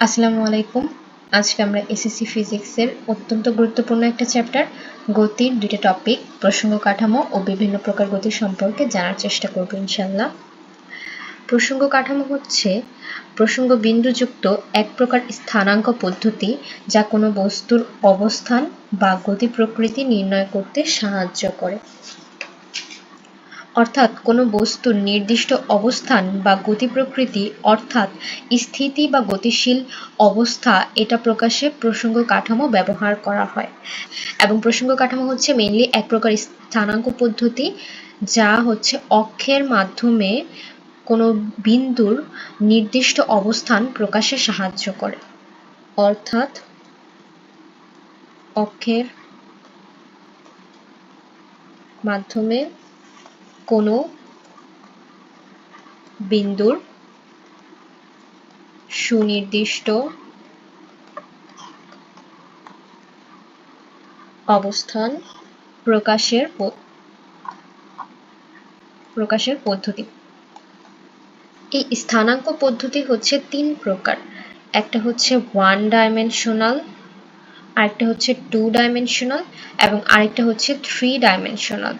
আসসালামু আলাইকুম। আজকে আমরা এসএসসি ফিজিক্সের অত্যন্ত গুরুত্বপূর্ণ একটা চ্যাপ্টার, গতির দুইটা টপিক, প্রসঙ্গ কাঠামো ও বিভিন্ন প্রকার গতি সম্পর্কে জানার চেষ্টা করব ইনশাল্লাহ প্রসঙ্গ কাঠামো হচ্ছে প্রসঙ্গ বিন্দুযুক্ত এক প্রকার স্থানাঙ্ক পদ্ধতি যা কোনো বস্তুর অবস্থান বা গতি প্রকৃতি নির্ণয় করতে সাহায্য করে। অর্থাৎ কোনো বস্তুর নির্দিষ্ট অবস্থান বা গতি প্রকৃতি, অর্থাৎ স্থিতি বা গতিশীল অবস্থা, এটা প্রকাশে প্রসঙ্গ কাঠামো ব্যবহার করা হয়। এবং প্রসঙ্গ কাঠামো হচ্ছে মেনলি এক প্রকার স্থানাঙ্ক পদ্ধতি, যা হচ্ছে অক্ষের মাধ্যমে কোনো বিন্দুর নির্দিষ্ট অবস্থান প্রকাশে সাহায্য করে। অর্থাৎ অক্ষের মাধ্যমে কোনো বিন্দুর সুনির্দিষ্ট অবস্থান প্রকাশের প্রকাশের পদ্ধতি। এই স্থানাঙ্ক পদ্ধতি হচ্ছে তিন প্রকার। একটা হচ্ছে ওয়ান ডাইমেনশনাল আরেকটা হচ্ছে টু ডাইমেনশনাল এবং আরেকটা হচ্ছে থ্রি ডাইমেনশনাল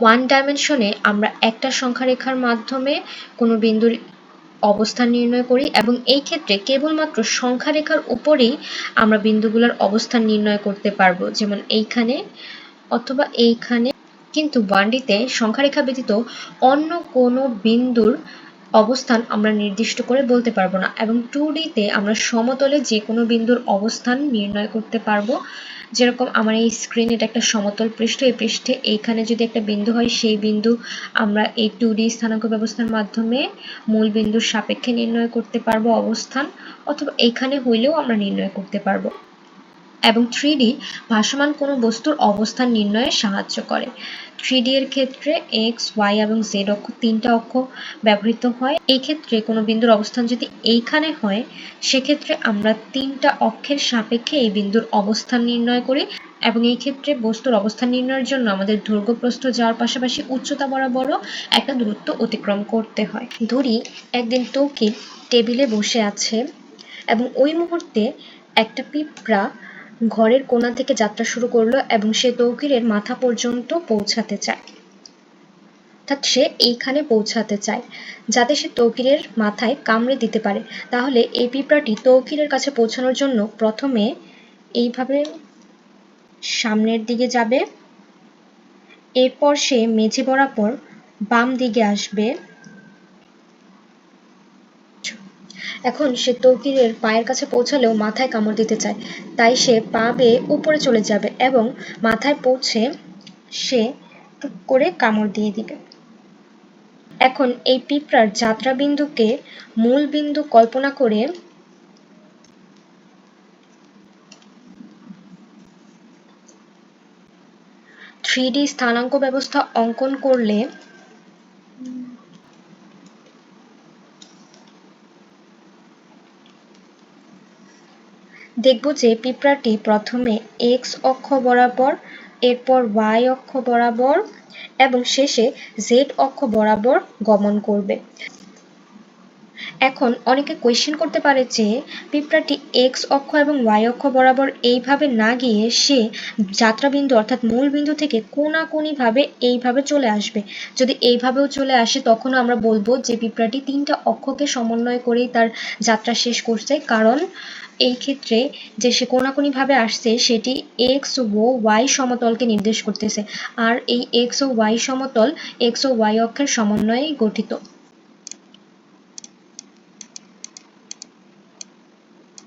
ওয়ান ডাইমেনশনে আমরা একটা সংখ্যা রেখার মাধ্যমে কোনো বিন্দুর অবস্থান নির্ণয় করি এবং এই ক্ষেত্রে কেবলমাত্র সংখ্যা রেখার উপরেই আমরা বিন্দুগুলোর অবস্থান নির্ণয় করতে পারব। যেমন এইখানে অথবা এইখানে। কিন্তু ওয়ানডিতে সংখ্যা রেখা ব্যতীত অন্য কোনো বিন্দুর অবস্থান আমরা নির্দিষ্ট করে বলতে পারব না এবং টু ডিতে আমরা সমতলে যে কোনো বিন্দুর অবস্থান নির্ণয় করতে পারব। যেরকম আমার এই স্ক্রিন এটা একটা সমতল পৃষ্ঠ, এই পৃষ্ঠে এইখানে যদি একটা বিন্দু হয়, সেই বিন্দু আমরা এই টু ডি স্থানাঙ্ক ব্যবস্থার মাধ্যমে মূল বিন্দুর সাপেক্ষে নির্ণয় করতে পারব অবস্থান, অথবা এইখানে হইলেও আমরা নির্ণয় করতে পারব। এবং থ্রি ভাসমান কোনো বস্তুর অবস্থান নির্ণয়ে সাহায্য করে। থ্রি এর ক্ষেত্রে এক্স ওয়াই এবং জেড অক্ষ তিনটা অক্ষ ব্যবহৃত হয়। এই ক্ষেত্রে কোনো বিন্দুর অবস্থান যদি এইখানে হয়, সেক্ষেত্রে আমরা তিনটা অক্ষের সাপেক্ষে এই বিন্দুর অবস্থান নির্ণয় করি এবং এই ক্ষেত্রে বস্তুর অবস্থান নির্ণয়ের জন্য আমাদের দৈর্ঘ্য প্রস্থ যাওয়ার পাশাপাশি উচ্চতা বরাবরও একটা দূরত্ব অতিক্রম করতে হয়। ধরি, একদিন তৌকির টেবিলে বসে আছে এবং ওই মুহূর্তে একটা পিঁপড়া ঘরের কোণা থেকে যাত্রা শুরু করল এবং সে তৌকিরের মাথা পর্যন্ত পৌঁছাতে চায়। অর্থাৎ সে এইখানে পৌঁছাতে চায়, যাতে সে তৌকিরের মাথায় কামড়ে দিতে পারে। তাহলে এই পিঁপড়াটি তৌকিরের কাছে পৌঁছানোর জন্য প্রথমে এইভাবে সামনের দিকে যাবে, এরপর সে মেঝে বরাবর বাম দিকে আসবে। এখন সে তৌকিরের পায়ের কাছে পৌঁছালেও মাথায় কামড় দিতে চায়। তাই সে পা বেয়ে উপরে চলে যাবে এবং মাথায় পৌঁছে সে টুক করে কামড় দিয়ে দিবে। এখন এই পিঁপড়ার যাত্রা বিন্দুকে মূল বিন্দু কল্পনা করে থ্রি স্থানাঙ্ক ব্যবস্থা অঙ্কন করলে দেখব যে পিঁপড়াটি প্রথমে এক্স অক্ষ বরাবর, এরপর ওয়াই অক্ষ বরাবর এবং শেষে জেড অক্ষ বরাবর গমন করবে। এখন অনেকে কোয়েশ্চেন করতে পারে যে পিঁপড়াটি এক্স অক্ষ এবং ওয়াই অক্ষ বরাবর এইভাবে না গিয়ে সে যাত্রাবিন্দু অর্থাৎ মূল বিন্দু থেকে ভাবে এইভাবে চলে আসবে। যদি এইভাবেও চলে আসে তখন আমরা বলব যে পিঁপড়াটি তিনটা অক্ষকে সমন্বয় করেই তার যাত্রা শেষ করছে। কারণ এই ক্ষেত্রে যে সে ভাবে আসছে, সেটি এক্স ও ওয়াই সমতলকে নির্দেশ করতেছে। আর এই এক্স ও ওয়াই সমতল এক্স ও ওয়াই অক্ষের সমন্বয়ে গঠিত।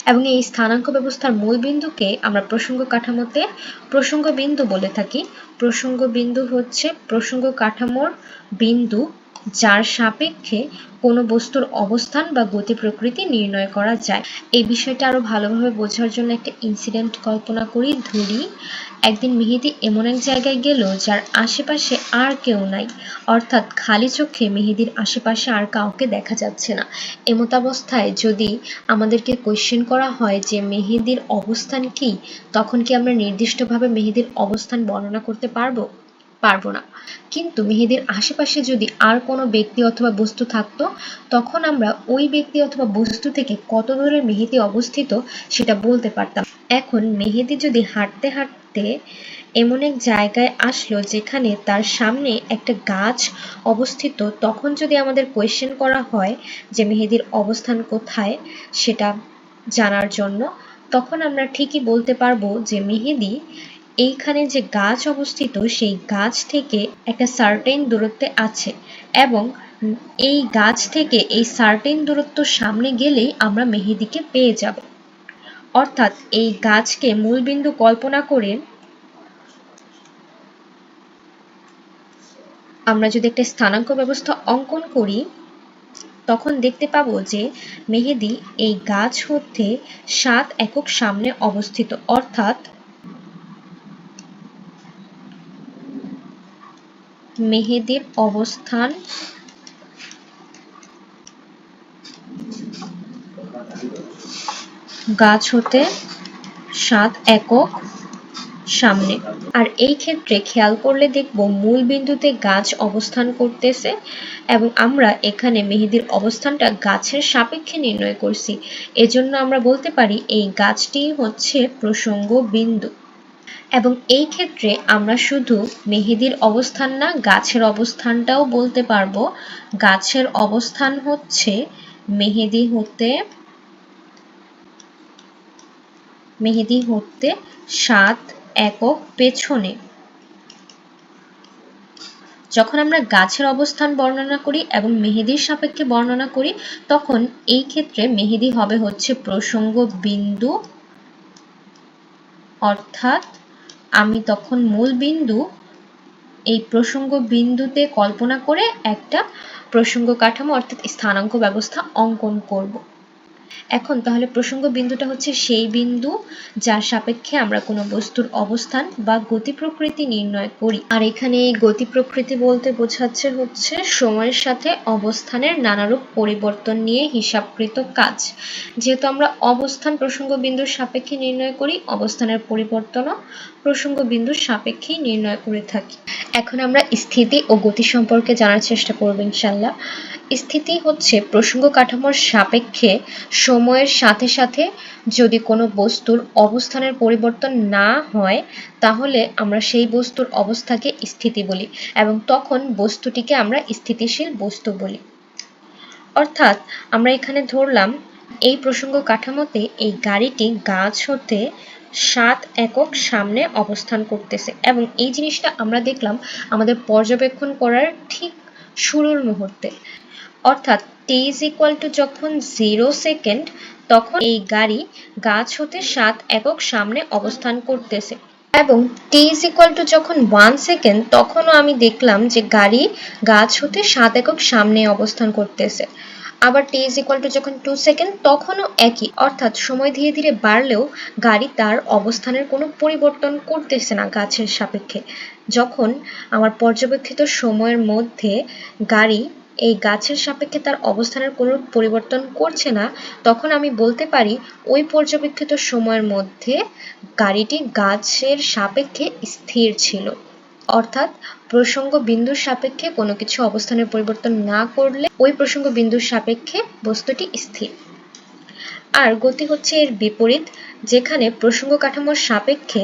এবং এই স্থানাঙ্ক ব্যবস্থার মূল বিন্দুকে আমরা প্রসঙ্গ কাঠামোতে প্রসঙ্গ বিন্দু বলে থাকি। প্রসঙ্গ বিন্দু হচ্ছে প্রসঙ্গ কাঠামোর বিন্দু যার সাপেক্ষে কোনো বস্তুর অবস্থান বা গতি প্রকৃতি নির্ণয় করা যায়। এই বিষয়টা আরও ভালোভাবে বোঝার জন্য একটা ইনসিডেন্ট কল্পনা করি, ধরি। একদিন মেহেদি এমন এক জায়গায় গেল যার আশেপাশে আর কেউ নাই। অর্থাৎ খালি চোখে মেহেদির আশেপাশে আর কাউকে দেখা যাচ্ছে না। এমতাবস্থায় যদি আমাদেরকে কোয়েশ্চেন করা হয় যে মেহেদির অবস্থান কি, তখন কি আমরা নির্দিষ্টভাবে মেহেদির অবস্থান বর্ণনা করতে পারব? পারব না। কিন্তু মেহেদির আশেপাশে যদি আর কোনো ব্যক্তি অথবা বস্তু থাকতো, তখন আমরা ওই ব্যক্তি অথবা বস্তু থেকে কত দূরে মেহেদি অবস্থিত সেটা বলতে পারতাম। এখন মেহেদি যদি হাঁটতে হাঁটতে এমন এক জায়গায় আসলো যেখানে তার সামনে একটা গাছ অবস্থিত, তখন যদি আমাদের কোয়েশ্চেন করা হয় যে মেহেদির অবস্থান কোথায় সেটা জানার জন্য, তখন আমরা ঠিকই বলতে পারব যে মেহেদি এইখানে যে গাছ অবস্থিত, সেই গাছ থেকে একটা সার্টেন দূরত্বে আছে এবং এই গাছ থেকে এই সার্টেন দূরত্ব সামনে গেলেই আমরা মেহেদিকে পেয়ে যাব। অর্থাৎ এই গাছকে মূলবিন্দু কল্পনা করে আমরা যদি একটা স্থানাঙ্ক ব্যবস্থা অঙ্কন করি, তখন দেখতে পাবো যে মেহেদি এই গাছ হতে সাত একক সামনে অবস্থিত। অর্থাৎ মেহেদির অবস্থান। গাছ হতে সাত একক সামনে। আর এই ক্ষেত্রে খেয়াল করলে দেখব মূল বিন্দুতে গাছ অবস্থান করতেছে এবং আমরা এখানে মেহেদির অবস্থানটা গাছের সাপেক্ষে নির্ণয় করছি। এজন্য আমরা বলতে পারি এই গাছটি হচ্ছে প্রসঙ্গ বিন্দু এবং এই ক্ষেত্রে আমরা শুধু মেহেদির অবস্থান না, গাছের অবস্থানটাও বলতে পারব। গাছের অবস্থান হচ্ছে মেহেদি হতে মেহেদি হতে সাত একক পেছনে। যখন আমরা গাছের অবস্থান বর্ণনা করি এবং মেহেদির সাপেক্ষে বর্ণনা করি, তখন এই ক্ষেত্রে মেহেদি হবে হচ্ছে প্রসঙ্গ বিন্দু অর্থাৎ আমি তখন মূল বিন্দু এই প্রসঙ্গ বিন্দুতে কল্পনা করে একটা প্রসঙ্গ কাঠামো অর্থাৎ স্থানাঙ্ক ব্যবস্থা অঙ্কন করব। এখন তাহলে প্রসঙ্গ বিন্দুটা হচ্ছে সেই বিন্দু যার সাপেক্ষে আমরা কোনো বস্তুর অবস্থান বা গতি প্রকৃতি নির্ণয় করি। আর এখানে এই গতি প্রকৃতি বলতে বোঝাচ্ছে হচ্ছে সময়ের সাথে অবস্থানের নানারূপ পরিবর্তন নিয়ে হিসাবকৃত কাজ। যেহেতু আমরা অবস্থান প্রসঙ্গ বিন্দুর সাপেক্ষে নির্ণয় করি, অবস্থানের পরিবর্তনও প্রসঙ্গ বিন্দুর সাপেক্ষেই নির্ণয় করে থাকি। এখন আমরা স্থিতি ও গতি সম্পর্কে জানার চেষ্টা করব ইনশাল্লাহ স্থিতি হচ্ছে প্রসঙ্গ কাঠামোর সাপেক্ষে সময়ের সাথে সাথে যদি কোনো বস্তুর অবস্থানের পরিবর্তন না হয়, তাহলে আমরা সেই বস্তুর অবস্থাকে স্থিতি বলি এবং তখন বস্তুটিকে আমরা স্থিতিশীল বস্তু বলি। অর্থাৎ আমরা এখানে ধরলাম, এই প্রসঙ্গ কাঠামোতে এই গাড়িটি গাছ হতে সাত একক সামনে অবস্থান করতেছে। এবং এই জিনিসটা আমরা দেখলাম আমাদের পর্যবেক্ষণ করার ঠিক শুরুর মুহূর্তে। অর্থাৎ ইজ ইকুয়াল টু যখন জিরো সেকেন্ড তখন এই গাড়ি গাছ হতে সাত একক সামনে অবস্থান করতেছে। এবং টি ইজ ইকুয়াল টু যখন ওয়ান সেকেন্ড তখনও আমি দেখলাম যে গাড়ি গাছ হতে সাত একক সামনে অবস্থান করতেছে। আবার টি ইজ ইকুয়াল টু যখন টু সেকেন্ড তখনও একই। অর্থাৎ সময় ধীরে ধীরে বাড়লেও গাড়ি তার অবস্থানের কোনো পরিবর্তন করতেছে না গাছের সাপেক্ষে। যখন আমার পর্যবেক্ষিত সময়ের মধ্যে গাড়ি এই গাছের সাপেক্ষে তার অবস্থানের কোনো পরিবর্তন করছে না, তখন আমি বলতে পারি, ওই পর্যবেক্ষিত সময়ের মধ্যে গাড়িটি গাছের সাপেক্ষে স্থির ছিল। অর্থাৎ প্রসঙ্গ বিন্দুর সাপেক্ষে কোনো কিছু অবস্থানের পরিবর্তন না করলে ওই প্রসঙ্গ বিন্দুর সাপেক্ষে বস্তুটি স্থির। আর গতি হচ্ছে এর বিপরীত, যেখানে প্রসঙ্গ কাঠামোর সাপেক্ষে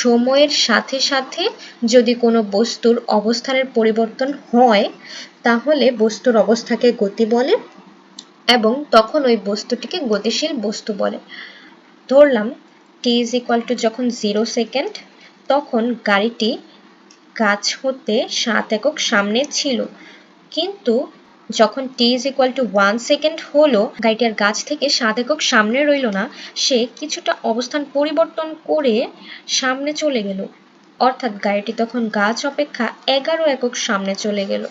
সময়ের সাথে সাথে যদি কোনো বস্তুর অবস্থানের পরিবর্তন হয়, তাহলে বস্তুর অবস্থাকে গতি বলে এবং তখন ওই বস্তুটিকে গতিশীল বস্তু বলে। ধরলাম টি ইজ ইকুয়াল টু যখন জিরো সেকেন্ড তখন গাড়িটি গাছ হতে সাত একক সামনে ছিল। কিন্তু যখন T is equal to one second হলো গাড়িটি আর গাছ থেকে সাত একক সামনে রইল না, সে কিছুটা অবস্থান পরিবর্তন করে সামনে চলে গেল। অর্থাৎ গাড়িটি তখন গাছ অপেক্ষা এগারো একক সামনে চলে গেল।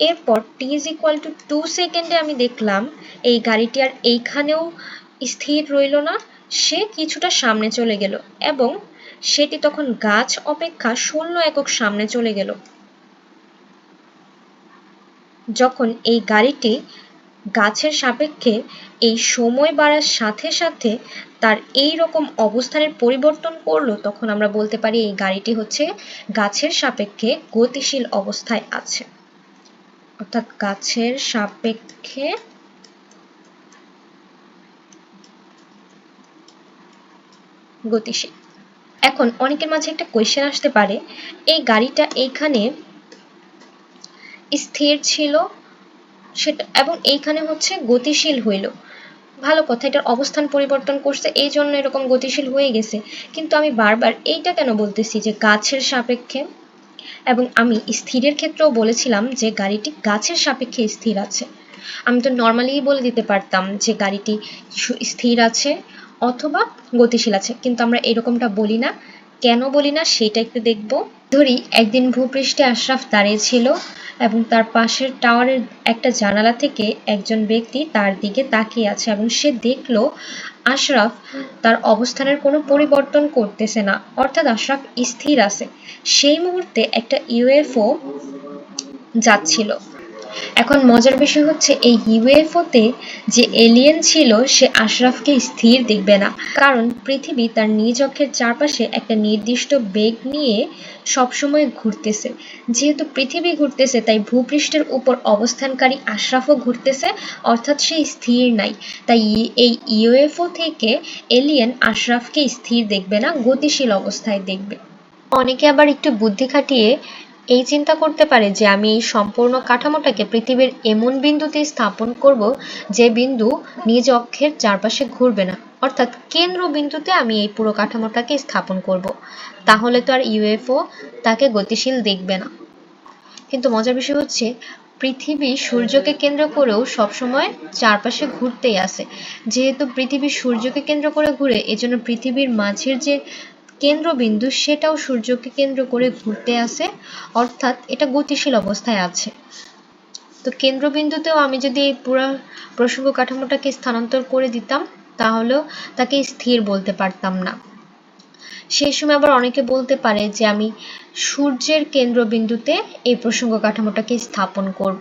এরপর T is equal to two সেকেন্ডে আমি দেখলাম, এই গাড়িটি আর এইখানেও স্থির রইল না, সে কিছুটা সামনে চলে গেল এবং সেটি তখন গাছ অপেক্ষা শূন্য একক সামনে চলে গেল। যখন এই গাড়িটি গাছের সাপেক্ষে এই সময় বাড়ার সাথে সাথে তার এই রকম অবস্থানের পরিবর্তন করল, তখন আমরা বলতে পারি এই গাড়িটি হচ্ছে গাছের সাপেক্ষে গতিশীল অবস্থায় আছে। অর্থাৎ গাছের সাপেক্ষে গতিশীল। এখন অনেকের মাঝে একটা কোয়েশ্চেন আসতে পারে। এই গাড়িটা এইখানে স্থির ছিল, সেটা, এবং এইখানে হচ্ছে গতিশীল হইল। ভালো কথা, এটার অবস্থান পরিবর্তন করছে এই জন্য এরকম গতিশীল হয়ে গেছে। কিন্তু আমি বারবার এইটা কেন বলতেছি যে গাছের সাপেক্ষে? এবং আমি স্থিরের ক্ষেত্রেও বলেছিলাম যে গাড়িটি গাছের সাপেক্ষে স্থির আছে। আমি তো নর্মালি বলে দিতে পারতাম যে গাড়িটি স্থির আছে। অথবা গতিশীল আছে। কিন্তু আমরা এরকমটা বলি না। কেন বলি না? সেটা একটু দেখব। ধরি, একদিন ভূপৃষ্ঠে আশরাফ দাঁড়িয়ে ছিল এবং তার পাশের টাওয়ারের একটা জানালা থেকে একজন ব্যক্তি তার দিকে তাকিয়ে আছে এবং সে দেখল আশরাফ তার অবস্থানের কোনো পরিবর্তন করতেছে না। অর্থাৎ আশরাফ স্থির আছে। সেই মুহূর্তে একটা ইউএফও যাচ্ছিল। এখন মজার বিষয় হচ্ছে এই ইউএফওতে যে এলিয়েন ছিল, সে আশরাফকে স্থির দেখবে না। কারণ পৃথিবী তার নিজ অক্ষের চারপাশে একটা নির্দিষ্ট বেগ নিয়ে সবসময় ঘুরতেছে। যেহেতু পৃথিবী ঘুরতেছে, তাই ভূপৃষ্ঠের উপর অবস্থানকারী আশরাফও ঘুরতেছে, অর্থাৎ সে স্থির নাই। তাই এই ইউএফও থেকে এলিয়েন আশরাফকে স্থির দেখবে না, গতিশীল অবস্থায় দেখবে। অনেকে আবার একটু বুদ্ধি খাটিয়ে এই চিন্তা করতে পারে যে আমি এই সম্পূর্ণ কাঠামোটাকে পৃথিবীর এমন বিন্দুতে স্থাপন করব যে বিন্দু নিজ অক্ষের চারপাশে ঘুরবে না। অর্থাৎ কেন্দ্র বিন্দুতে আমি এই পুরো কাঠামোটাকে স্থাপন করব। তাহলে তো আর ইউএফও তাকে গতিশীল দেখবে না। কিন্তু মজার বিষয় হচ্ছে, পৃথিবী সূর্যকে কেন্দ্র করেও সবসময় চারপাশে ঘুরতেই আছে। যেহেতু পৃথিবী সূর্যকে কেন্দ্র করে ঘুরে, এজন্য পৃথিবীর মাঝের যে কেন্দ্রবিন্দু সেটাও সূর্যকে কেন্দ্র করে ঘুরতে আসে অর্থাৎ এটা গতিশীল অবস্থায় আছে। তো কেন্দ্রবিন্দুতেও আমি যদি এই পুরো প্রসঙ্গ কাঠামোটাকে স্থানান্তর করে দিতাম, তাহলেও তাকে স্থির বলতে পারতাম না। সেই সময় আবার অনেকে বলতে পারে যে আমি সূর্যের কেন্দ্রবিন্দুতে এই প্রসঙ্গ কাঠামোটাকে স্থাপন করব।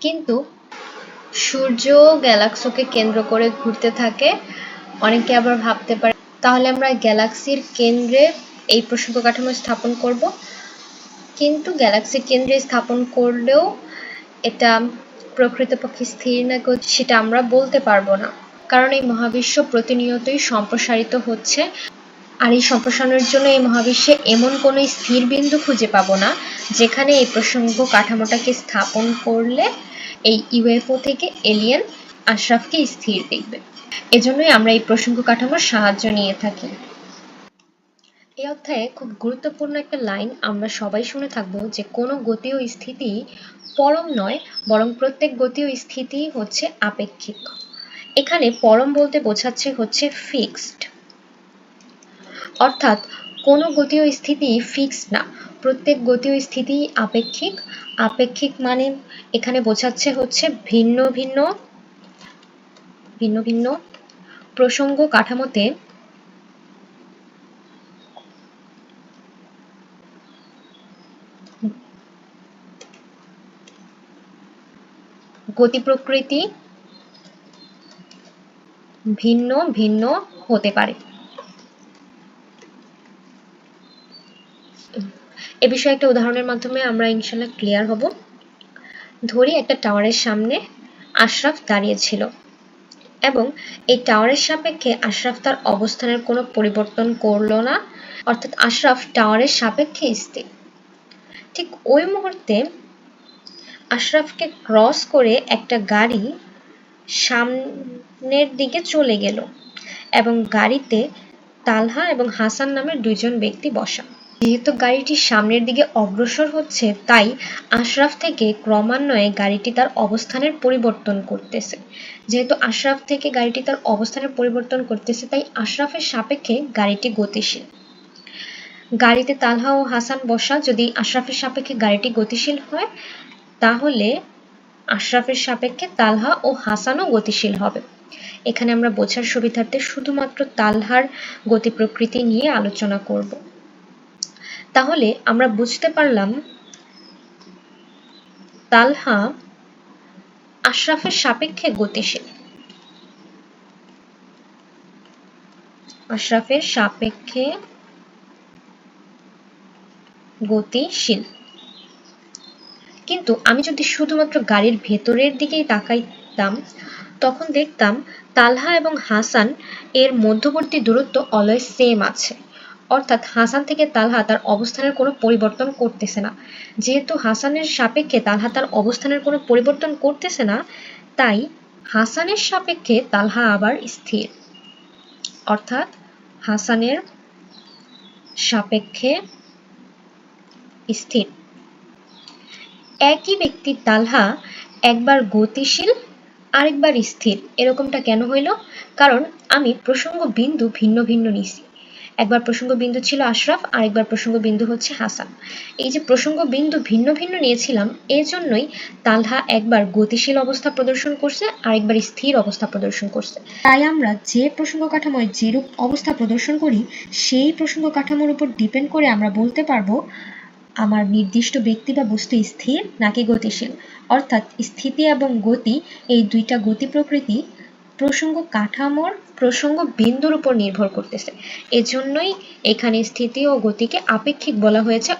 কিন্তু সূর্য গ্যালাক্সোকে কেন্দ্র করে ঘুরতে থাকে, অনেকে আবার ভাবতে পারে তাহলে আমরা গ্যালাক্সির কেন্দ্রে এই প্রসঙ্গ কাঠামো স্থাপন করব। কিন্তু গ্যালাক্সির কেন্দ্রে স্থাপন করলেও এটা প্রকৃতপক্ষে স্থির না সেটা আমরা বলতে পারব না। কারণ এই মহাবিশ্ব প্রতিনিয়তই সম্প্রসারিত হচ্ছে। আর এই সম্প্রসারণের জন্য এই মহাবিশ্বে এমন কোনো স্থির বিন্দু খুঁজে পাবো না, যেখানে এই প্রসঙ্গ কাঠামোটাকে স্থাপন করলে এই ইউএফও থেকে এলিয়েন আশরাফকে স্থির দেখবে। এজন্যই আমরা এই প্রসঙ্গ কাঠামোর সাহায্য নিয়ে থাকি। এই অধ্যায়ে খুব গুরুত্বপূর্ণ একটা লাইন আমরা সবাই শুনে থাকব যে কোনো গতি ও স্থিতি পরম নয়, বরং প্রত্যেক গতি ও স্থিতি হচ্ছে আপেক্ষিক। এখানে পরম বলতে বোঝাচ্ছে হচ্ছে ফিক্সড অর্থাৎ কোনো গতি ও স্থিতি ফিক্সড না, প্রত্যেক গতি ও স্থিতি আপেক্ষিক। আপেক্ষিক মানে এখানে বোঝাচ্ছে হচ্ছে ভিন্ন ভিন্ন ভিন্ন ভিন্ন প্রসঙ্গ কাঠামোতে গতি প্রকৃতি ভিন্ন ভিন্ন হতে পারে। এ বিষয়ে একটা উদাহরণের মাধ্যমে আমরা ইনশাল্লাহ ক্লিয়ার হব। ধরি একটা টাওয়ারের সামনে আশরাফ দাঁড়িয়ে ছিল। এবং এই টাওয়ারের সাপেক্ষে আশরাফ তার অবস্থানের কোনো পরিবর্তন করল না, অর্থাৎ আশরাফ টাওয়ারের সাপেক্ষে স্থির। ঠিক ওই মুহূর্তে আশরাফকে ক্রস করে একটা গাড়ি সামনের দিকে চলে গেল এবং গাড়িতে তালহা এবং হাসান নামের দুইজন ব্যক্তি বসা। যেহেতু গাড়িটি সামনের দিকে অগ্রসর হচ্ছে, তাই আশরাফ থেকে ক্রমান্বয়ে গাড়িটি তার অবস্থানের পরিবর্তন করতেছে। যেহেতু আশরাফ থেকে গাড়িটি তার অবস্থানের পরিবর্তন করতেছে, তাই আশরাফের সাপেক্ষে গাড়িটি গতিশীল। গাড়িতে তালহা ও হাসান বসা, যদি আশরাফের সাপেক্ষে গাড়িটি গতিশীল হয়, তাহলে আশরাফের সাপেক্ষে তালহা ও হাসানও গতিশীল হবে। এখানে আমরা বোঝার সুবিধার্থে শুধুমাত্র তালহার গতি প্রকৃতি নিয়ে আলোচনা করব। তাহলে আমরা বুঝতে পারলাম, তালহা আশরাফের সাপেক্ষে গতিশীল। আশরাফের সাপেক্ষে গতিশীল। কিন্তু আমি যদি শুধুমাত্র গাড়ির ভেতরের দিকেই তাকাইতাম, তখন দেখতাম, তালহা এবং হাসান এর মধ্যবর্তী দূরত্ব অলওয়েজ সেম আছে। অর্থাৎ হাসান থেকে তালহা তার অবস্থানের কোনো পরিবর্তন করতেছে না। যেহেতু হাসানের সাপেক্ষে তালহা তার অবস্থানের কোনো পরিবর্তন করতেছে না, তাই হাসানের সাপেক্ষে তালহা আবার স্থির। অর্থাৎ হাসানের সাপেক্ষে স্থির। একই ব্যক্তি তালহা একবার গতিশীল, আরেকবার স্থির। এরকমটা কেন হইল? কারণ আমি প্রসঙ্গ বিন্দু ভিন্ন ভিন্ন নিছি। একবার প্রসঙ্গ বিন্দু ছিল আশরাফ, আরেকবার প্রসঙ্গ বিন্দু হচ্ছে হাসান। এই যে প্রসঙ্গ বিন্দু ভিন্ন ভিন্ন নিয়েছিলাম এর জন্যই তালহা একবার গতিশীল অবস্থা প্রদর্শন করছে, আরেকবার স্থির অবস্থা প্রদর্শন করছে। তাই আমরা যে প্রসঙ্গ কাঠামোয় যেরূপ অবস্থা প্রদর্শন করি, সেই প্রসঙ্গ কাঠামোর উপর ডিপেন্ড করে আমরা বলতে পারব, আমার নির্দিষ্ট ব্যক্তি বা বস্তু স্থির নাকি গতিশীল। অর্থাৎ স্থিতি এবং গতি, এই দুইটা গতি প্রকৃতি প্রসঙ্গ কাঠামোর প্রসঙ্গ বিন্দুর উপর নির্ভর করতেছে। এজন্যই এখানে স্থিতি ও গতিকে আপেক্ষিক বলা হয়েছে,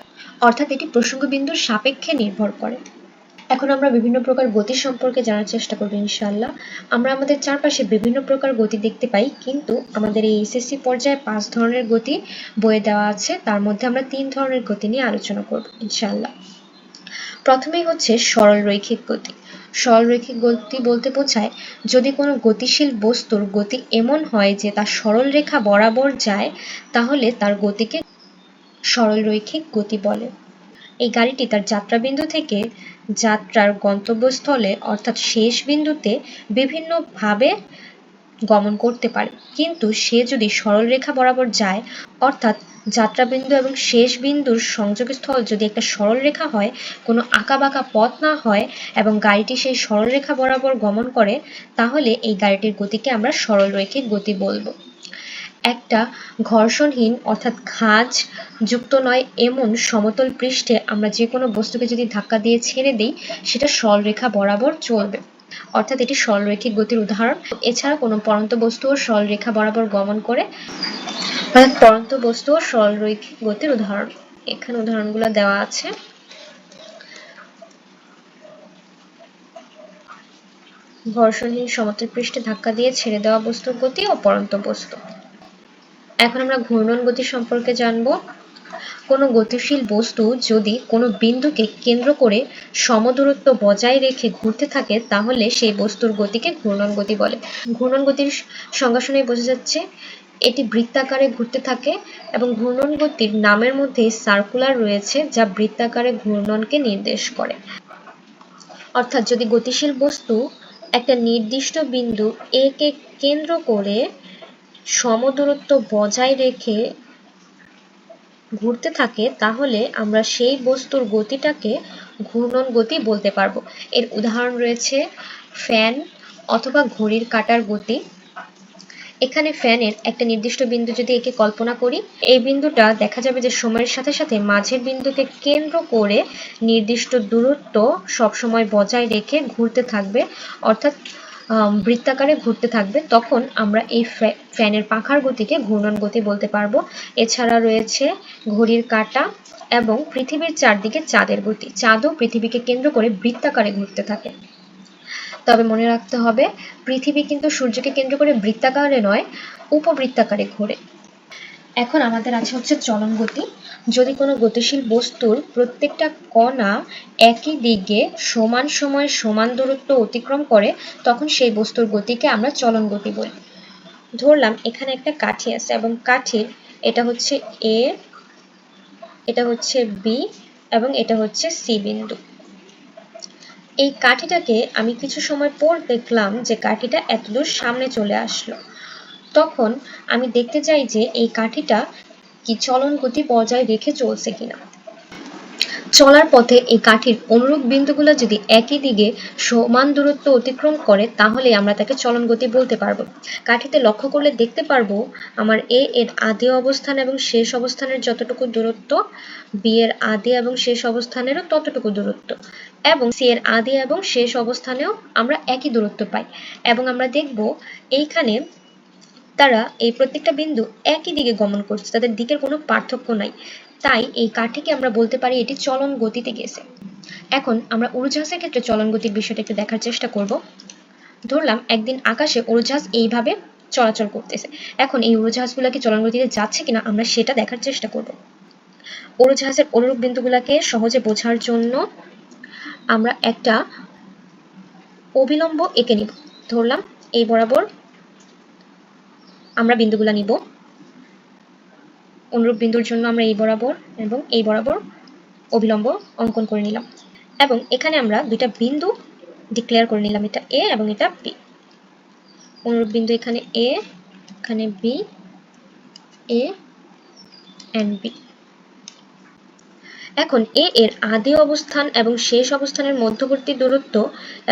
অর্থাৎ এটি প্রসঙ্গ বিন্দুর সাপেক্ষে নির্ভর করে। এখন আমরা বিভিন্ন প্রকার গতি সম্পর্কে জানার চেষ্টা করব ইনশাল্লাহ আমরা আমাদের চারপাশে বিভিন্ন প্রকার গতি দেখতে পাই, কিন্তু আমাদের এই এসএসসি পর্যায়ে পাঁচ ধরনের গতি বয়ে দেওয়া আছে, তার মধ্যে আমরা তিন ধরনের গতি নিয়ে আলোচনা করব ইনশাল্লাহ প্রথমেই হচ্ছে সরল রৈখিক গতি। সরল রৈখিক গতি বলতে বোঝায়, যদি কোনো গতিশীল বস্তুর গতি এমন হয় যে তা সরল রেখা বরাবর যায়, তাহলে তার গতিকে সরল রৈখিক গতি বলে। এই গাড়িটি তার যাত্রাবিন্দু থেকে যাত্রার গন্তব্যস্থলে, অর্থাৎ শেষ বিন্দুতে বিভিন্নভাবে গমন করতে পারে। কিন্তু সে যদি সরলরেখা বরাবর যায়, অর্থাৎ যাত্রাবিন্দু এবং শেষ বিন্দুর সংযোগস্থল যদি একটা সরলরেখা হয়, কোনো আঁকাবাঁকা পথ না হয় এবং গাড়িটি সেই সরলরেখা বরাবর গমন করে, তাহলে এই গাড়িটির গতিকে আমরা সরলরৈখিক গতি বলব। একটা ঘর্ষণহীন অর্থাৎ খাঁজ যুক্ত নয়, এমন সমতল পৃষ্ঠে আমরা যে কোনো বস্তুকে যদি ধাক্কা দিয়ে ছেড়ে দিই, সেটা সরলরেখা বরাবর চলবে। অর্থাৎ এটি সরলরৈখিক গতির উদাহরণ। এছাড়া কোনো পরন্ত বস্তুও সরলরেখা বরাবর গমন করে অর্থাৎ পরন্ত বস্তুও সরলরৈখিক গতির উদাহরণ। এখানে উদাহরণগুলো দেওয়া আছে। ঘর্ষণহীন সমতল পৃষ্ঠে ধাক্কা দিয়ে ছেড়ে দেওয়া বস্তুর গতি ও পরন্ত বস্তু। এখন আমরা ঘূর্ণন গতি সম্পর্কে জানব। কোনো গতিশীল বস্তু যদি কোনো বিন্দুকে কেন্দ্র করে সমদূরত্ব বজায় রেখে ঘুরতে থাকে, তাহলে সেই বস্তুর গতিকে ঘূর্ণন গতি বলে। ঘূর্ণন গতির সংজ্ঞা শুনে বোঝা যাচ্ছে এটি বৃত্তাকারে ঘুরতে থাকে এবং ঘূর্ণন গতির নামের মধ্যে সার্কুলার রয়েছে যা বৃত্তাকারে ঘূর্ণনকে নির্দেশ করে। অর্থাৎ যদি গতিশীল বস্তু একটা নির্দিষ্ট বিন্দু এ কে কেন্দ্র করে সমদূরত্ব বজায় রেখে ঘুরতে থাকে, তাহলে আমরা সেই বস্তুর গতিটাকে ঘূর্ণন গতি বলতে পারব। এর উদাহরণ রয়েছে ফ্যান অথবা ঘড়ির কাটার গতি। এখানে ফ্যানের একটা নির্দিষ্ট বিন্দু যদি একে কল্পনা করি, এই বিন্দুটা দেখা যাবে যে সময়ের সাথে সাথে মাঝের বিন্দুকে কেন্দ্র করে নির্দিষ্ট দূরত্ব সবসময় বজায় রেখে ঘুরতে থাকবে, অর্থাৎ বৃত্তাকারে ঘুরতে থাকবে। তখন আমরা এই ফ্যানের পাখার গতিকে ঘূর্ণন গতি বলতে পারব। এছাড়া রয়েছে ঘড়ির কাঁটা এবং পৃথিবীর চারদিকে চাঁদের গতি। চাঁদও পৃথিবীকে কেন্দ্র করে বৃত্তাকারে ঘুরতে থাকে। তবে মনে রাখতে হবে, পৃথিবী কিন্তু সূর্যকে কেন্দ্র করে বৃত্তাকারে নয়, উপবৃত্তাকারে ঘোরে। এখন আমাদের আছে হচ্ছে চলন গতি। যদি কোনো গতিশীল বস্তুর প্রত্যেকটা কণা একই দিকে সমান সময়ে সমান দূরত্ব অতিক্রম করে, তখন সেই বস্তুর গতিকে আমরা চলন গতি বলি। ধরলাম, এখানে একটা কাঠি আছে এবং কাঠির এটা হচ্ছে এ এটা হচ্ছে বি এবং এটা হচ্ছে সি বিন্দু। এই কাঠিটাকে আমি কিছু সময় পর দেখলাম যে কাঠিটা এতদূর সামনে চলে আসলো। তখন আমি দেখতে চাই যে এই কাঠিটা কি চলন গতি বজায় রেখে চলছে কিনা। চলার পথে এই কাঠির অনুরূপ বিন্দুগুলো যদি একই দিকে সমান দূরত্ব অতিক্রম করে, তাহলে আমরা তাকে চলন গতি বলতে পারব। কাঠিতে লক্ষ্য করলে দেখতে পারব আমার এ এর আদি অবস্থান এবং শেষ অবস্থানের যতটুকু দূরত্ব, বি এর আদি এবং শেষ অবস্থানেরও ততটুকু দূরত্ব। এবং সি এর আদি এবং শেষ অবস্থানেও আমরা একই দূরত্ব পাই। এবং আমরা দেখব এইখানে তারা এই প্রত্যেকটা বিন্দু একই দিকে গমন করছে, তাদের দিকের কোনো পার্থক্য নাই। তাই এই কাঠিকে আমরা বলতে পারি এটি চলন গতিতে গেছে। এখন আমরা উড়োজাহাজের ক্ষেত্রে চলন গতির বিষয়টা একটু দেখার চেষ্টা করব। ধরলাম একদিন আকাশে উড়োজাহাজ এইভাবে চলাচল করতেছে। এখন এই উড়োজাহাজগুলো কি চলন গতিতে যাচ্ছে কিনা আমরা সেটা দেখার চেষ্টা করব। উড়োজাহাজের অনুরূপ বিন্দুগুলোকে সহজে বোঝার জন্য আমরা একটা অবিলম্ব এঁকে নিব। ধরলাম এই বরাবর আমরা বিন্দুগুলো নিব। অনুরূপ বিন্দুর জন্য আমরা এই বরাবর এবং এই বরাবর অবিলম্ব অঙ্কন করে নিলাম। এবং এখানে আমরা দুইটা বিন্দু ডিক্লেয়ার করে নিলাম, এটা এ এবং এটা বি অনুরূপ বিন্দু এখানে এ এখানে বি এ এন্ড বি এখন এ এর আদি অবস্থান এবং শেষ অবস্থানের মধ্যবর্তী দূরত্ব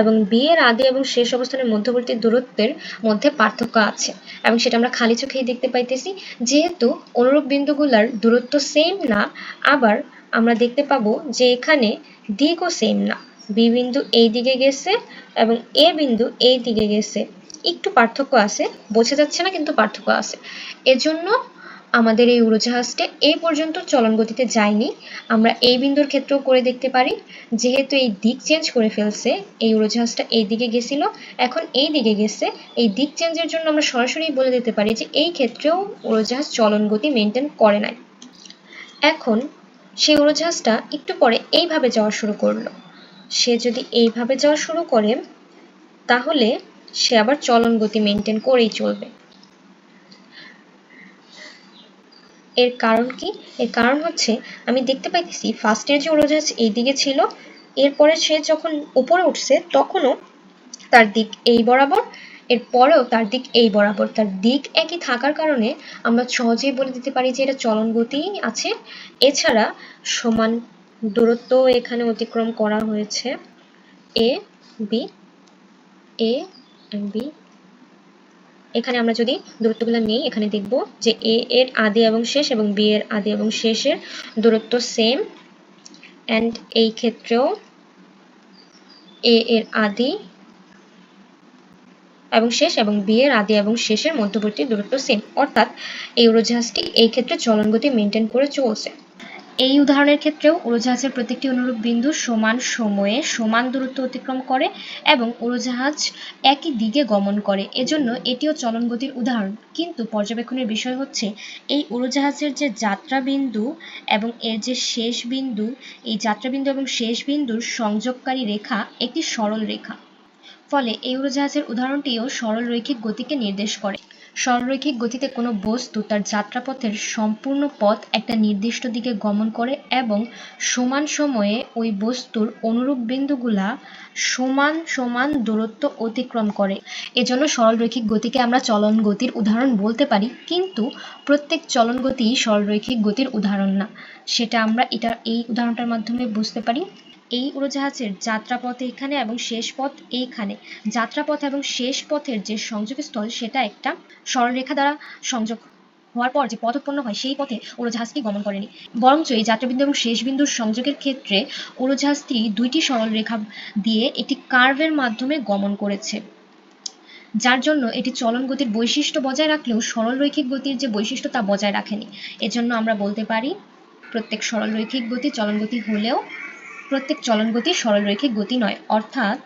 এবং বি এর আদি এবং শেষ অবস্থানের মধ্যবর্তী দূরত্বের মধ্যে পার্থক্য আছে। এবং সেটা আমরা খালি চোখেই দেখতে পাইতেছি। যেহেতু অনুরূপ বিন্দুগুলার দূরত্ব সেম না, আবার আমরা দেখতে পাবো যে এখানে দিকও সেম না। বি বিন্দু এই দিকে গেছে এবং এ বিন্দু এই দিকে গেছে। একটু পার্থক্য আছে, বোঝা যাচ্ছে না, কিন্তু পার্থক্য আছে। এজন্য আমাদের এই উড়োজাহাজটা এই পর্যন্ত চলন গতিতে যায়নি। আমরা এই বিন্দুর ক্ষেত্রেও করে দেখতে পারি, যেহেতু এই দিক চেঞ্জ করে ফেলছে, এই উড়োজাহাজটা এই দিকে গেছিল, এখন এই দিকে গেছে। এই দিক চেঞ্জের জন্য আমরা সরাসরি বলে দিতে পারি যে এই ক্ষেত্রেও উড়োজাহাজ চলন গতি মেনটেন করে নাই। এখন সেই উড়োজাহাজটা একটু পরে এইভাবে যাওয়া শুরু করল। সে যদি এইভাবে যাওয়া শুরু করে, তাহলে সে আবার চলন গতি মেনটেন করেই চলবে। এর কারণ কি? এর কারণ হচ্ছে, আমি দেখতে পাইতেছি ফার্স্টের যে উড়োজাহাজ এই দিকে ছিল, এরপরে সে যখন উপরে উঠছে, তখনও তার দিক এই বরাবর এর পরেও তার দিক এই বরাবর। তার দিক একই থাকার কারণে আমরা সহজেই বলে দিতে পারি যে এটা চলন গতি আছে। এছাড়া সমান দূরত্ব এখানে অতিক্রম করা হয়েছে, এ, বি এ বি এখানে আমরা যদি দূরত্বগুলো নিই, এখানে দেখব যে এ এর আদি এবং শেষ এবং বি এর আদি এবং শেষের দূরত্ব সেম অ্যান্ড এই ক্ষেত্রেও এ এর আদি এবং শেষ এবং বি এর আদি এবং শেষের মধ্যবর্তী দূরত্ব সেম অর্থাৎ এই উড়োজাহাজটি এই ক্ষেত্রে চলন গতি মেনটেন করে চলছে। এই উদাহরণের ক্ষেত্রেও উড়োজাহাজের প্রত্যেকটি অনুরূপ বিন্দু সমান সময়ে সমান দূরত্ব অতিক্রম করে এবং উড়োজাহাজ একই দিকে গমন করে। এজন্য এটিও চলন গতির উদাহরণ। কিন্তু পর্যবেক্ষণের বিষয় হচ্ছে, এই উড়োজাহাজের যে যাত্রা বিন্দু এবং এর যে শেষ বিন্দু, এই যাত্রা বিন্দু এবং শেষ বিন্দুর সংযোগকারী রেখা একটি সরল রেখা ফলে এই উড়োজাহাজের উদাহরণটিও সরল রৈখিক গতিকে নির্দেশ করে। সরলরৈখিক গতিতে কোনো বস্তু তার যাত্রাপথের সম্পূর্ণ পথ একটা নির্দিষ্ট দিকে গমন করে এবং সমান সময়ে ওই বস্তুর অনুরূপ বিন্দুগুলা সমান সমান দূরত্ব অতিক্রম করে। এজন্য সরলরৈখিক গতিকে আমরা চলন গতির উদাহরণ বলতে পারি, কিন্তু প্রত্যেক চলন গতি সরলরৈখিক গতির উদাহরণ না। সেটা আমরা এটা এই উদাহরণটার মাধ্যমে বুঝতে পারি। এই উড়োজাহাজের যাত্রাপথ এখানে এবং শেষ পথ এইখানে যাত্রাপথ এবং শেষ পথের যে সংযোগস্থল, সেটা একটা সরলরেখা দ্বারা সংযোগ হওয়ার পর যে পথ উৎপন্ন হয়, সেই পথে উড়োজাহাজটি গমন করেনি। বরঞ্চ এই যাত্রাবিন্দু এবং শেষ বিন্দুর সংযোগের ক্ষেত্রে উড়োজাহাজটি দুইটি সরল রেখা দিয়ে একটি কার্ভের মাধ্যমে গমন করেছে। যার জন্য এটি চলন গতির বৈশিষ্ট্য বজায় রাখলেও সরল রৈখিক গতির যে বৈশিষ্ট্য, তা বজায় রাখেনি। এজন্য আমরা বলতে পারি, প্রত্যেক সরল রৈখিক গতি চলন গতি হলেও প্রত্যেক চলন গতি সরল সরলরৈখিক গতি নয়, অর্থাৎ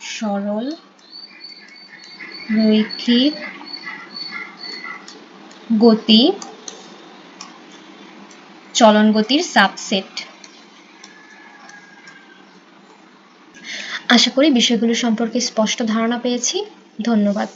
সরল রৈখিক গতি চলন গতির সাবসেট আশা করি বিষয়গুলো সম্পর্কে স্পষ্ট ধারণা পেয়েছি। ধন্যবাদ।